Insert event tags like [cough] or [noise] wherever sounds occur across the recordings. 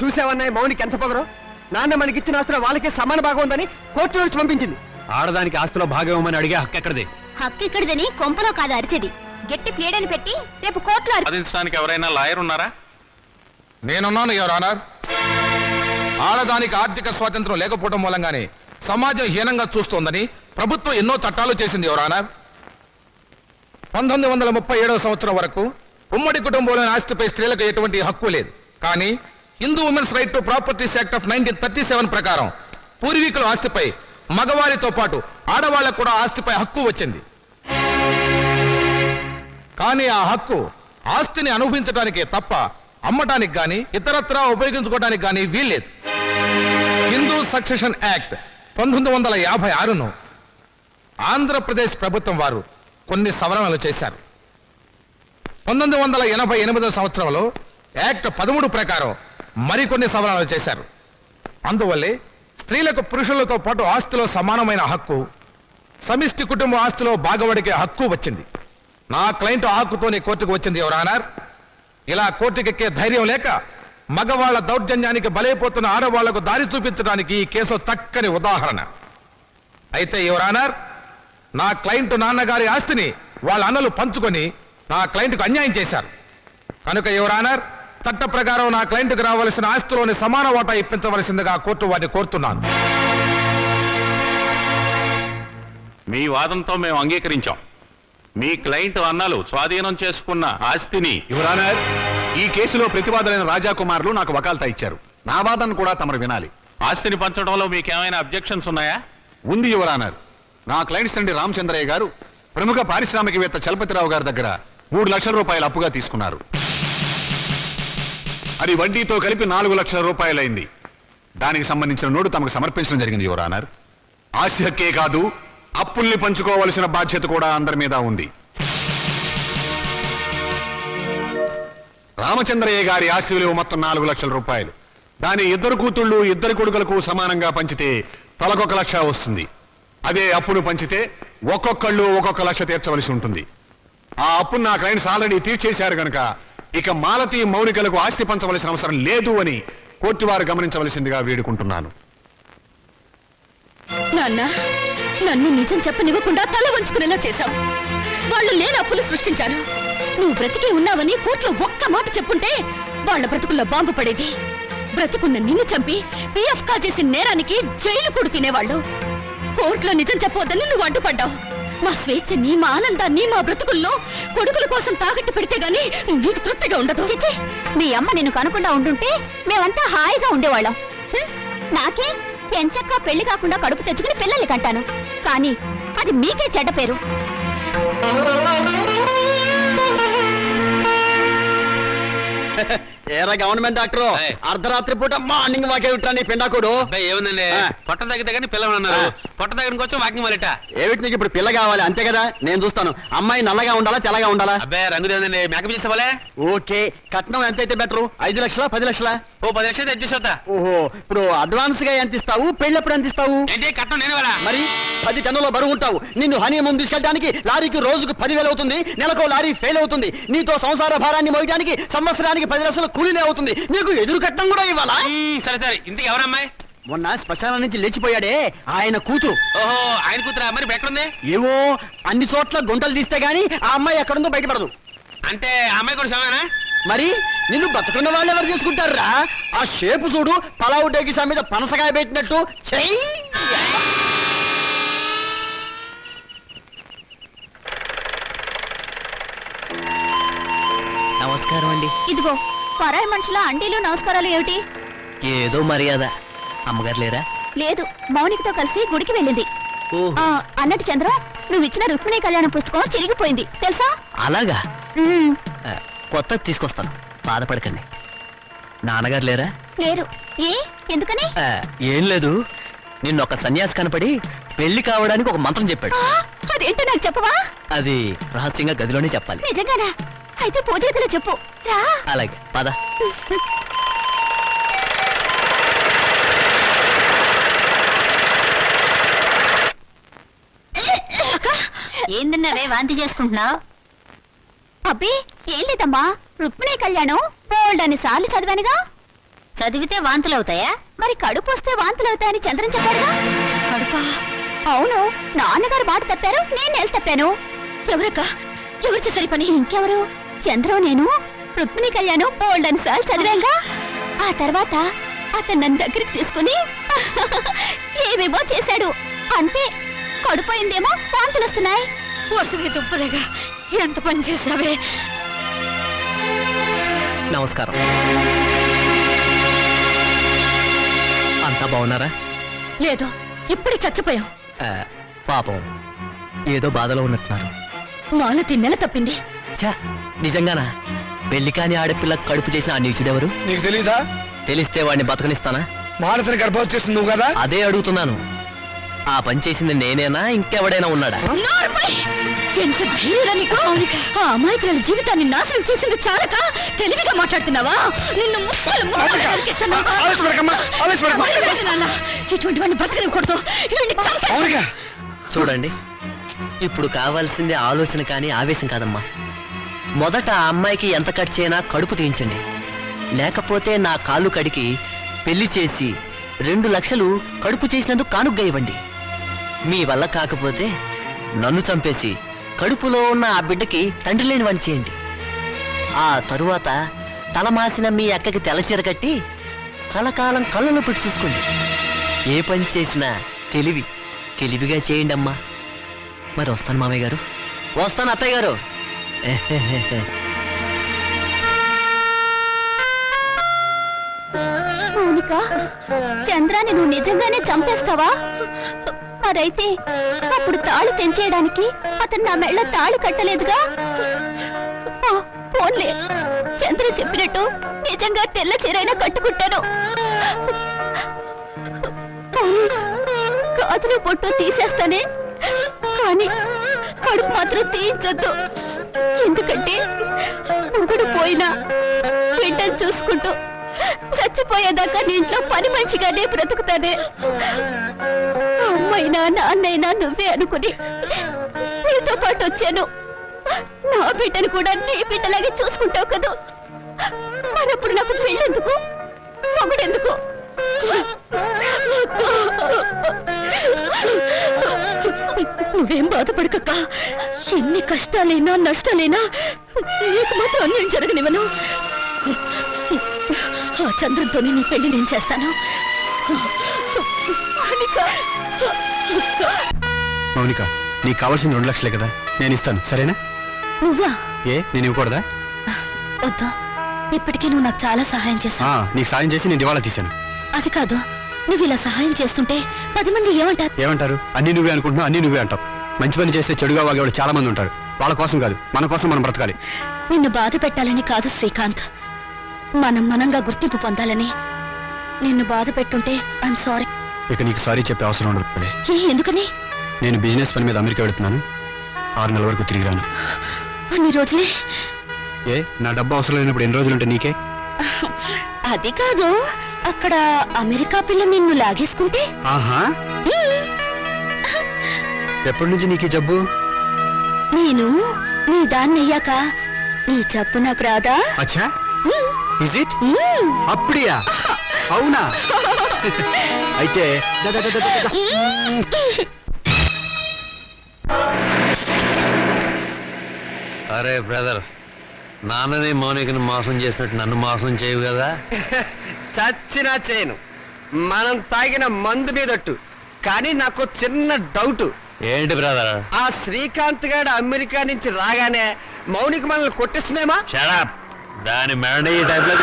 చూసావన్నాయి మౌనికి ఎంత పొగరు? నాన్న మనకిచ్చిన ఆస్తులు వాళ్ళకే సమాన భాగం ఉందని కోర్టు నుంచి పంపించింది. ఆడదానికి ఆస్తిలో భాగం ఇవ్వమని అడిగే హక్కు ఎక్కడిది? హక్కు ఇక్కడిదని కొంపలో కాదు అరిచేది. గట్టి ప్లేడని పెట్టి రేపు కోర్టులో వాదించడానికి ఎవరైనా లాయర్ ఉన్నారా? నేనున్నాను యువర్ ఆనర్. ఆడదానికి ఆర్థిక స్వాతంత్రం లేకపోవడం మూలంగానే సమాజం హీనంగా చూస్తోందని ప్రభుత్వం ఎన్నో చట్టాలు చేసింది యువర్ ఆనర్. పంతొమ్మిది వందల ముప్పై ఏడవ సంవత్సరం వరకు ఉమ్మడి కుటుంబంలోని ఆస్తిపై స్త్రీలకు ఎటువంటి హక్కు లేదు. కానీ Hindu women's right to properties act of nineteen thirty seven ప్రకారం పూర్వీకుల ఆస్తిపై మగవారితో పాటు ఆడవాళ్ళకు కూడా ఆస్తిపై హక్కు వచ్చింది. కానీ ఆ హక్కు ఆస్తిని అనుభవించడానికే తప్ప అమ్మటానికి గాని ఇతరత్రా ఉపయోగించుకోవడానికి గాని వీల్లేదు. హిందూ సక్సెషన్ యాక్ట్ పంతొమ్మిది వందల యాభై ఆరును ఆంధ్రప్రదేశ్ ప్రభుత్వం వారు కొన్ని సవరణలు చేశారు. పంతొమ్మిది వందల ఎనభై ఎనిమిదో సంవత్సరంలో యాక్ట్ పదమూడు ప్రకారం మరికొన్ని సవరణలు చేశారు. అందువల్లే స్త్రీలకు పురుషులతో పాటు ఆస్తిలో సమానమైన హక్కు సమిష్టి కుటుంబ ఆస్తిలో బాగవడికే హక్కు వచ్చింది. నా క్లయింట్ ఆ హక్కుతోనే కోర్టుకు వచ్చింది ఎవరానర్ ఇలా కోర్టుకెక్కే ధైర్యం లేక మగవాళ్ళ దౌర్జన్యానికి బలైపోతున్న ఆడవాళ్ళకు దారి చూపించడానికి ఈ కేసు చక్కని ఉదాహరణ. అయితే ఎవరానర్ నా క్లయింట్ నాన్నగారి ఆస్తిని వాళ్ళ అన్నలు పంచుకొని నా క్లయింట్కు అన్యాయం చేశారు. కనుక ఎవరానర్ చట్ట ప్రకారం నా క్లయింట్కి రావలసిన ఆస్తిలోని సమాన వాటా ఇప్పించవలసిందిగా కోర్టు వారిని కోరుతున్నాను. మీ వాదంతో మేము అంగీకరించాం. మీ క్లయింట్ అన్నలు స్వాధీనం చేసుకున్న ఆస్తిని యువరానర్ ఈ కేసులో ప్రతివాదులైన రాజాకుమారులు నాకు వకాల్తా ఇచ్చారు. నా వాదన కూడా తమరు వినాలి. ఆస్తిని పంచడంలో మీకేమైనా అబ్జెక్షన్స్ ఉన్నాయా? ఉంది యువరానర్ నా క్లయింట్స్ తండ్రి రామచంద్రయ్య గారు ప్రముఖ పారిశ్రామికవేత్త చలపతిరావు గారి దగ్గర మూడు లక్షల రూపాయలు అప్పుగా తీసుకున్నారు. అది వడ్డీతో కలిపి నాలుగు లక్షల రూపాయలైంది. దానికి సంబంధించిన నోటు తమకు సమర్పించడం జరిగింది యువరానర్ ఆస్తి హక్కే కాదు అప్పుల్ని పంచుకోవలసిన బాధ్యత కూడా అందరి మీద ఉంది. రామచంద్రయ్య గారి ఆస్తి విలువ మొత్తం నాలుగు లక్షల రూపాయలు. దాని ఇద్దరు కూతుళ్ళు ఇద్దరు కొడుకులకు సమానంగా పంచితే తలకొక లక్ష వస్తుంది. అదే అప్పును పంచితే ఒక్కొక్కళ్ళు ఒక్కొక్క లక్ష తీర్చవలసి ఉంటుంది. ఆ అప్పును నా క్లయింట్స్ ఆల్రెడీ తీర్చేశారు కనుక ఇక మాలతీ మౌనికలకు ఆస్తి పంచవలసిన అవసరం లేదు అని కోర్టు వారు గమనించవలసిందిగా వేడుకుంటున్నాను. నాన్న నన్ను నిజం చెప్పనివ్వకుండా తల వంచుకునేలా చేశావు. వాళ్ళు లేని అప్పులు సృష్టించారు. నువ్వు బ్రతికే ఉన్నావని కోర్టులో ఒక్క మాట చెప్పుంటే వాళ్ళ బ్రతుకుల్లో బాంబు పడేది. బ్రతుకున్న నిన్ను చంపి పిఎఫ్ కా చేసిన నేరానికి జైలు కూడా తినేవాళ్ళు కోర్టులో నిజం చెప్పవద్దని నువ్వు అడ్డుపడ్డావు. మా స్వేచ్ఛని మా ఆనందాన్ని మా బ్రతుకుల్లో కొడుకుల కోసం తాకట్టు పెడితే గాని నీకు తృప్తిగా ఉండదు. చిచ్చి మీ అమ్మ నిన్ను కనుకుండా ఉండుంటే మేమంతా హాయిగా ఉండేవాళ్ళం. హ్మ్, నాకే ఎంచక్క పెళ్ళి కాకుండా కడుపు తెచ్చుకుని పిల్లల్ని కంటాను. కానీ అది మీకే చెడ్డ పేరు. [laughs] ఏరా గవర్నమెంట్ డాక్టర్. అర్ధరాత్రి పూట మార్నింగ్ వాకే విట్టా నీ పిండాకుడు? ఏముందండి. పొట్ట తగ్గితే కానీ ఆ. పొట్ట దగ్గరికి వచ్చి వాకింగ్ మొదలెట ఏమిటి నీకు ఇప్పుడు పిల్ల కావాలి? అంతే కదా? నేను చూస్తాను. అమ్మాయి నల్లగా ఉండాలా తెల్లగా ఉండాలా? అబ్బాయి రంగు లేదండి మేకప్ చేసేవాళ్ళే ఓకే. కట్నం ఎంత అయితే బెటరు ఐదు లక్షల పది లక్షల? ఓ పది లక్షలు తెచ్చేసా ఓహో. ఇప్పుడు అడ్వాన్స్గా ఎంత ఇస్తావు? పెళ్ళప్పుడు ఎంత ఇస్తావు? ఏంటి? కట్టం నేను మరి పది టన్నుల బరువు ఉంటావు. నిన్ను హనీమూన్ తీసుకెళ్ళడానికి లారీకి రోజుకు పదివేలు అవుతుంది. నెలకు లారీ ఫెయిల్ అవుతుంది. నీతో సంసార భారాన్ని మోయడానికి సంవత్సరానికి పది లక్షల కూలీనే అవుతుంది. నీకు ఎదురు కట్నం కూడా ఇవ్వాలా? సరే సరే. ఇంటికి ఎవరమ్మాయి? మొన్న శ్మశానం నుంచి లేచిపోయాడే ఆయన కూతురు. ఓహో ఆయన కూతురా? మరి ఇప్పుడు ఎక్కడుంది? ఏవో అన్ని చోట్ల గుంటలు తీస్తే గాని ఆ అమ్మాయి ఎక్కడుందో బయటపడదు. అంటే ఆ అమ్మాయి కూడా సమానా? మరి నిన్ను బతుకున్న వాళ్ళు ఎవరు చేసుకుంటారా ఆ షేపు చూడు పలావు డేగిసా మీద పనసకాయ పెట్టినట్టు. చెయ్యి! నమస్కారం అండి. ఇదిగో పరాయి మనుషుల అండీలు నమస్కారాలు ఏమిటి? ఏదో మర్యాద. అమ్మగారు లేరా? లేదు మౌనికతో కలిసి గుడికి వెళ్ళింది. ఆ, అన్నట్టు చంద్ర నువ్వు ఇచ్చిన రుక్మిణి కళ్యాణ పుస్తకం చిరిగిపోయింది. తెలుసా? అలాగా? ఉమ్, ఆ, కొత్తది తీసుకొస్తాను. బాధపడకండి. నాన్నగారు లేరా? లేరు. ఏ? ఎందుకని? ఆ, ఏం లేదు. నిన్న ఒక సన్యాసి కనపడి పెళ్ళి కావడానికి ఒక మంత్రం చెప్పాడు. ఆ, అదేంటో నాకు చెప్పవా? అది రహస్యంగా గదిలోనే చెప్పాలి. నిజంగానా? అయితే పూజ గదిలో చెప్పు. రా. అలాగే పద. ఏందన్నావే వాంతి చేసుకుంటున్నావు? అబ్బే ఏం లేదమ్మా రుక్మిణి కళ్యాణం బోల్డ్ అని సార్లు చదివానుగా? చదివితే వాంతులు అవుతాయా మరి కడుపు వస్తే వాంతులు అవుతాయని చంద్రం చెప్పాడుగా? కడుపా? అవును నాన్నగారు మాట తప్పారు నేను తప్పాను. ఎవరక్క? ఎవరు చేసరి పని? ఇంకెవరు? చంద్రం నేను రుక్మిణి కళ్యాణం బోల్డన్ సార్లు చదివాగా ఆ తర్వాత అతను నన్ను దగ్గరికి తీసుకుని [laughs] ఏమేమో చేశాడు. అంతే కడుపోయిందేమో వాంతులు వస్తున్నాయి. దుప్పలేగా ఎంత పని చేసావే నమస్కారం. అంతా బాగున్నారా? లేదు ఇప్పుడే చచ్చిపోయాం. ఆ, పాపం. ఏదో బాధలో ఉన్నట్టున్నారు. మాలతి నెల తప్పింది. ఛా! నిజంగానా? పెళ్ళి కాని ఆడపిల్ల కడుపు చేసిన ఆ నీచుడెవరు? నీకు తెలీదా? తెలిస్తే వాడిని బతకనిస్తానా? మానసిని గర్భవతి చేస్తుంది నువ్వు కదా? అదే అడుగుతున్నాను. ఆ పని చేసింది నేనేనా? ఇంకెవడైనా ఉన్నాడా? నోరుపై! ఎంత ధైర్యం నీకు? ఆ అమాయకుల జీవితాన్ని నాశనం చేసింది చాలక? తెలివిగా మాట్లాడుతున్నావా? నిన్ను ముక్కలు ముక్కలు నరికేస్తాను. వదిలిపెట్టు నాన్న. ఇటువంటి వాడిని బ్రతకనివ్వకూడదు. వీడిని చంపేస్తా. చూడండి. ఇప్పుడు కావాల్సింది ఆలోచన కానీ ఆవేశం కాదమ్మా. మొదట ఆ అమ్మాయికి ఎంత ఖర్చైనా కడుపు తీయించండి. లేకపోతే నా కాళ్ళు కడికి పెళ్ళి చేసి రెండు లక్షలు కడుపు చేసినందుకు కానుగ్గా ఇవ్వండి. మీ వల్ల కాకపోతే నన్ను చంపేసి కడుపులో ఉన్న ఆ బిడ్డకి తండ్రి లేని వాడిని చేయండి. ఆ తరువాత తలమాసిన మీ అక్కకి తెలచీర కట్టి కలకాలం కళ్ళను పెట్టి చూసుకోండి. ఏ పని చేసినా తెలివి తెలివిగా చేయండి అమ్మా మరి వస్తాను మామయ్య గారు. వస్తాను అత్తయ్య గారు. మౌనిక చంద్రాన్ని నువ్వు నిజంగానే చంపేస్తావా? మరైతే అప్పుడు తాళి తెంచేయడానికి అతను నా మెళ్ళ తాళి కట్టలేదుగా? పోన్లే. చంద్ర చెప్పినట్టు నిజంగా తెల్ల చీరైనా కట్టుకుంటాను. గాజులు పొట్టు తీసేస్తానే కానీ కడుపు మాత్రం తీయించొద్దు. ఎందుకంటే ఒకడు పోయినా బిడ్డను చూసుకుంటూ చచ్చిపోయేదాకా నీ ఇంట్లో పని మనిషిగానే బ్రతుకుతానే. అమ్మైనా నాన్నైనా నువ్వే అనుకుని నీతో పాటు వచ్చాను. నా బిడ్డను కూడా నీ బిడ్డలాగే చూసుకుంటావు కదా. మరప్పుడు నాకు పెళ్ళెందుకు? మొగుడెందుకు? నువ్వేం బాధపడకక్క. ఎన్ని కష్టాలైనా నష్టాలైనా నీకు మాత్రం అన్యాయం జరగనివ్వను. ఆ చంద్రంతోనే నీ పెళ్ళి నేను చేస్తాను. మౌనిక. నీకు కావాల్సింది రెండు లక్షలే కదా నేను ఇస్తాను. సరేనా? నువ్వా? ఏ నేను ఇవ్వకూడదా? వద్దు. ఇప్పటికీ నువ్వు నాకు చాలా సహాయం చేశావు. నీకు సాయం చేసి నేను దివాళా తీశాను. అది కాదు. నువ్వు ఇలా సహాయం చేస్తుంటే పది మంది ఏమంటారు? ఏమంటారు? అన్ని నువ్వే అనుకుంటున్నావు అన్ని నువ్వే అంటావు. మంచి పని చేస్తే చెడుగా వాగేవాళ్ళు చాలా మంది ఉంటారు. వాళ్ళ కోసం కాదు మన కోసం మనం బ్రతకాలి. నిన్ను బాధ పెట్టాలని కాదు శ్రీకాంత్. మనం మనంగా గుర్తింపు పొందాలని నిన్ను బాధ పెట్టుంటే ఐఎమ్ సారీ ఇక నీకు సారీ చెప్పే అవసరం ఉండదు. ఏ ఎందుకని? నేను బిజినెస్ పని మీద అమెరికా వెళుతున్నాను. ఆరు నెలల వరకు తిరిగి రాను. అన్ని రోజులే. ఏ నా డబ్బు అవసరం లేనప్పుడు ఎన్ని రోజులు ఉంటే నీకే? [laughs] అది కాదు అక్కడ అమెరికా పిల్ల నిన్ను లాగేసుకుంటే? ఆహా. ఎప్పటి నుంచి నీకు జబ్బు? నేను నీ దాన్ని అయ్యాక నీ చెప్పు నాకు రాదా? అచ్చా. Is it. అప్పుడియా? అవునా? అయితే అరే బ్రదర్. నాన్నని మౌనికని మోసం చేసినట్టు నన్ను మోసం చేయవు కదా? [laughs] చచ్చినా చేయను. మనం తాగిన మందు మీదట్టు. కానీ నాకు చిన్న డౌట్. ఏంటి బ్రదర్? ఆ శ్రీకాంత్ గారు అమెరికా నుంచి రాగానే మౌనిక మనల్ని కొట్టిస్తుందేమా? షడప్ దాని మెడ ఈ టైప్లో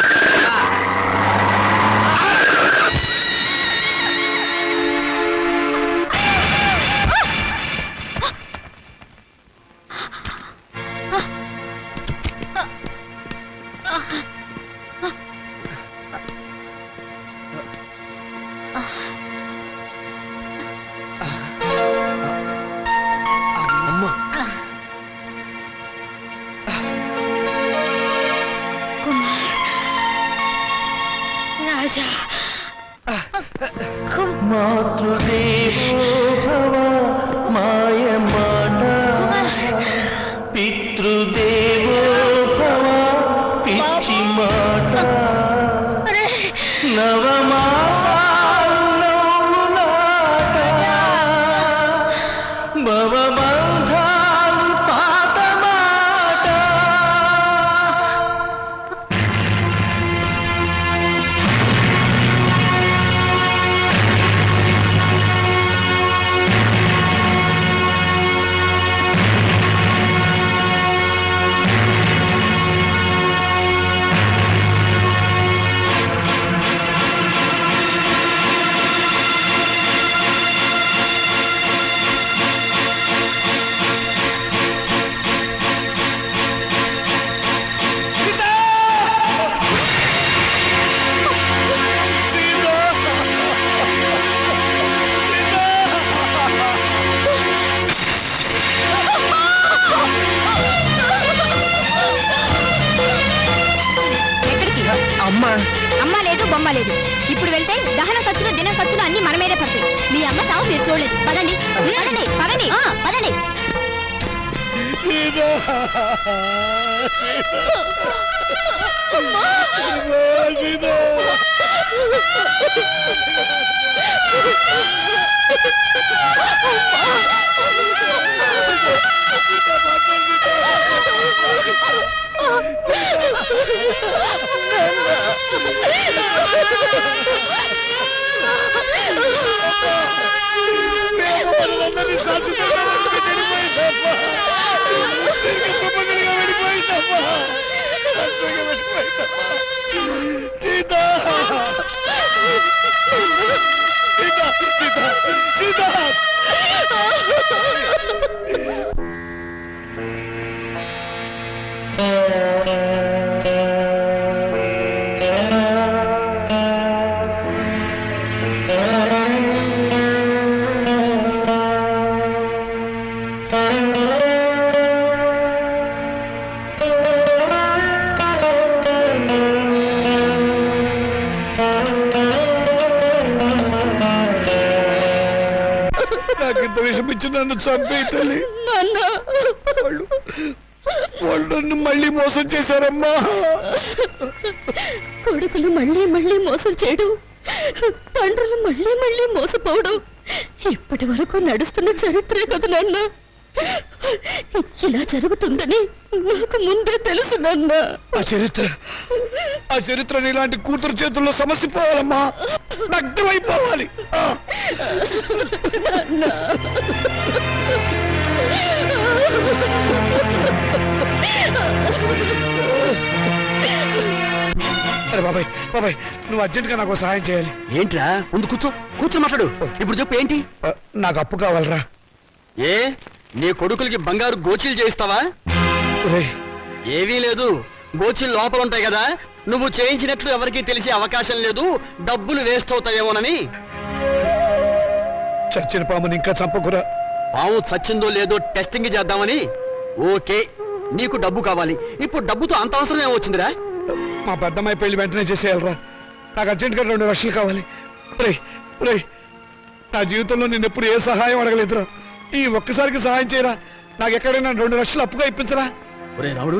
Hallelujah. దహన ఖర్చులు దినం ఖర్చులు అన్ని మన మీదే పడతాయి. మీ అమ్మ చావు మీరు చూడలేదు. పదండి. పదండి. పదండి. ఆ, పదండి. నాకు ఇంత విషయం ఇచ్చి నన్ను చంపే తల్లి. వాళ్ళు వాళ్ళు నన్ను మళ్ళీ మోసం చేశారమ్మా. కొడుకులు మళ్ళీ మళ్ళీ మోసం చేయడం తండ్రులు మళ్ళీ మళ్ళీ మోసపోవడం ఇప్పటి వరకు నడుస్తున్న చరిత్రే కదా నాన్న. ఇలా జరుగుతుందని నాకు ముందే తెలుసు నాన్న. ఆ చరిత్ర ఆ చరిత్ర నీలాంటి కూతురు చేతుల్లో సమస్య పోవాలమ్మా నగ్నమైపోవాలి. ఆ. అరే బాబాయ్ బాబాయ్ నువ్వు అర్జెంట్గా నాకు సహాయం చేయాలి. ఏంట్రా? ముందు కూర్చో. కూర్చో మాట్లాడు. ఇప్పుడు చెప్పు ఏంటి? నాకు అప్పు కావాలరా. ఏ? నీ కొడుకులకి బంగారు గోచీలు చేయిస్తావా? ఏవీ లేదు. గోచీలు లోపల ఉంటాయి కదా. నువ్వు చేయించినట్లు ఎవరికీ తెలిసే అవకాశం లేదు. డబ్బులు వేస్ట్ అవుతాయేమోనని. చచ్చిన పాముని ఇంకా చంపకురా. పాము చచ్చిందో లేదో టెస్టింగ్ చేద్దామని. ఓకే నీకు డబ్బు కావాలి. ఇప్పుడు డబ్బుతో అంత అవసరం ఏమొచ్చిందిరా మా పెద్దమ్మాయి పెళ్ళి వెంటనే చేసేయాలరా. నాకు అర్జెంట్గా రెండు లక్షలు కావాలి. రేయ్ రేయ్ నా జీవితంలో నేను ఎప్పుడు ఏ సహాయం అడగలేదురా. ఈ ఒక్కసారికి సహాయం చేయరా. నాకు ఎక్కడైనా రెండు లక్షలు అప్పుగా ఇప్పించరా? ఒరే రావుడు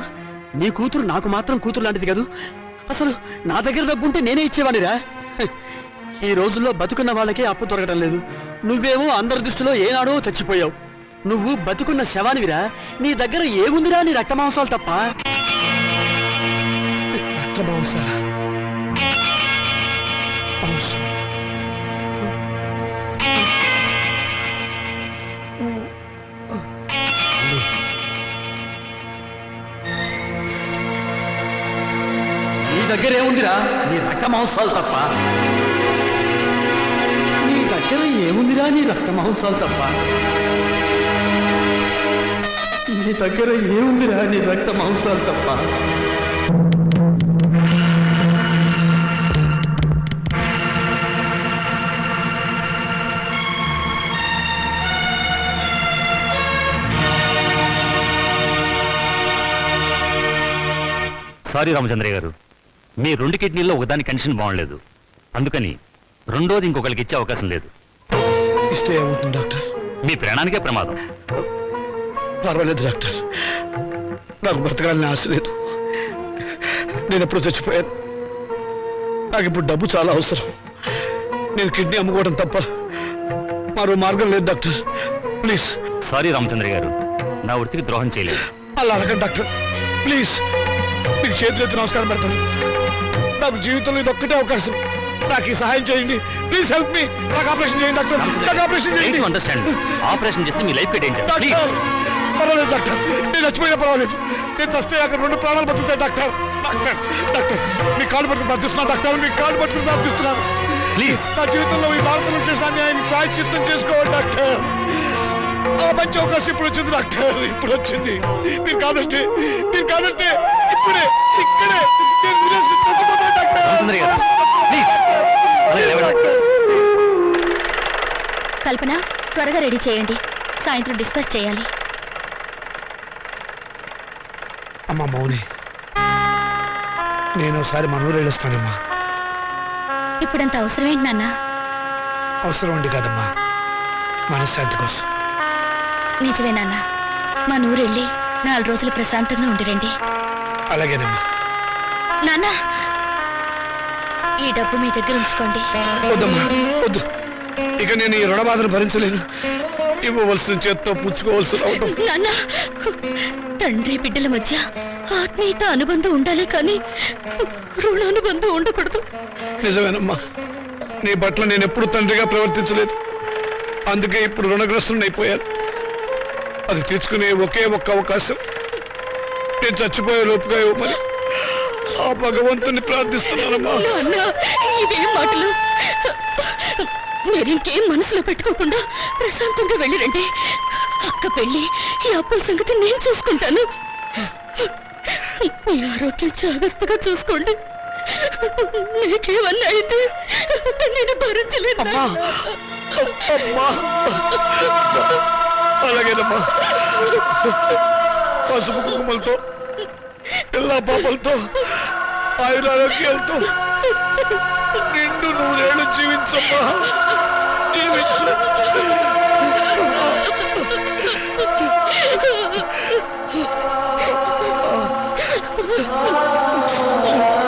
నీ కూతురు నాకు మాత్రం కూతురు లాంటిది కాదు. అసలు నా దగ్గర డబ్బు ఉంటే నేనే ఇచ్చేవాడిరా ఈ రోజుల్లో బతుకున్న వాళ్ళకే అప్పు దొరకడం లేదు. నువ్వేమో అందరి దృష్టిలో ఏనాడో చచ్చిపోయావు. నువ్వు బతుకున్న శవానివిరా. నీ దగ్గర ఏముందిరా నీ రక్త మాంసాలు తప్ప. నీ దగ్గర ఏముందిరా? నీ రక్త మాంసాలు తప్ప? దగ్గర ఏముందిరా నీ రక్త మాంసాలు తప్ప? నీ దగ్గర ఏముందిరా నీ రక్త మాంసాలు తప్ప? సారీ రామచంద్రయ్య గారు మీ రెండు కిడ్నీల్లో ఒకదాని కండిషన్ బాగలేదు అందుకని రెండోది ఇంకొకరికి ఇచ్చే అవకాశం లేదు. ఇస్తే ఏమవుతుంది డాక్టర్? మీ ప్రాణానికే ప్రమాదం. పర్వాలేదు డాక్టర్. నాకు బ్రతకాలని ఆశ లేదు. నేను ఎప్పుడు చచ్చిపోయాను. నాకు ఇప్పుడు డబ్బు చాలా అవసరం. నేను కిడ్నీ అమ్ముకోవడం తప్ప మరో మార్గం లేదు డాక్టర్. ప్లీజ్. సారీ రామచంద్ర గారు. నా వృత్తికి ద్రోహం చేయలేదు. అలా అనకండి డాక్టర్. ప్లీజ్. మీకు చేతులెత్తి నమస్కారం పెడతాను. నాకు జీవితంలో ఇది ఒక్కటే అవకాశం. నాకు ఈ సహాయం చేయండి. ప్లీజ్ హెల్ప్ మీ నాకు ఆపరేషన్ చేయండి డాక్టర్. నాకు ఆపరేషన్ చేయండి. అండర్స్టాండ్ ఆపరేషన్ చేస్తే మీ లైఫ్ కట్టేయించాలి డాక్టర్ పర్వాలేదు డాక్టర్. నేను చచ్చిపోయినా పర్వాలేదు. నేను చస్తే అక్కడ రెండు ప్రాణాలు బతుకుతాయి డాక్టర్. Doctor doctor. మీ కాళ్ళు పట్టుకుని ప్రార్థిస్తున్నాను డాక్టర్. మీ కాళ్ళు పట్టుకుని ప్రార్థిస్తున్నాను ప్లీజ్ నా జీవితంలో ఈ భారతంలో చేసిన అన్యాయాన్ని ప్రాయశ్చిత్తం చేసుకోవాలి డాక్టర్. ఆ మంచి అవకాశం ఇప్పుడు వచ్చింది డాక్టర్. ఇప్పుడు వచ్చింది. మీరు కాదంటే మీరు కాదంటే ఇప్పుడే ఇక్కడే. నేను డాక్టర్. ప్లీజ్. కల్పన త్వరగా రెడీ చేయండి. సాయంత్రం డిస్పాచ్ చేయాలి. అమ్మ మౌని. నేను ఒకసారి మన ఊరు వెళ్ళొస్తానమ్మా. ఇప్పుడంత అవసరమేంటి నాన్న? అవసరం ఉండి కదమ్మా. మనశ్శాంతి కోసం. నిజమే నాన్న. మా నూరెళ్ళి నాలుగు రోజులు ప్రశాంతంగా ఉండిరండి అలాగేనమ్మా. నాన్న! ఈ డబ్బు మీ దగ్గర ఉంచుకోండి. వద్దమ్మా వద్దు. ఇక నేను ఈ రుణబాధను భరించలేను. ఇవ్వవలసిన చేత్తో పుచ్చుకోవాల్సి రావటం నాన్న తండ్రి బిడ్డల మధ్య ఆత్మీయత అనుబంధం ఉండాలి కానీ రుణానుబంధం ఉండకూడదు. నిజమేనమ్మా. నీ పట్ల నేను ఎప్పుడు తండ్రిగా ప్రవర్తించలేదు. అందుకే ఇప్పుడు రుణగ్రస్తుని అయిపోయాను. అది తెచ్చుకునే ఒకే ఒక్క అవకాశం. నేను చచ్చిపోయే లోపుగా ఇవ్వమని. ఆ భగవంతుని ప్రార్థిస్తున్నానమ్మా. నాన్న ఇవేం మాటలు. మీరింకేం మనసులో పెట్టుకోకుండా ప్రశాంతంగా వెళ్ళిరండి. అక్క పెళ్ళి ఈ అప్పుల సంగతి నేను చూసుకుంటాను. మీ ఆరోగ్యం జాగ్రత్తగా చూసుకోండి. మీకేమన్నా అయితే నేను భరించలేదు అమ్మా. అమ్మా. అలాగేనమ్మా. పసుపు కుంకుమలతో పిల్ల పాపలతో ఆయన ఆరోగ్యాలతో నిండు నూరేళ్ళు జీవించమ్మా. జీవించు. Oh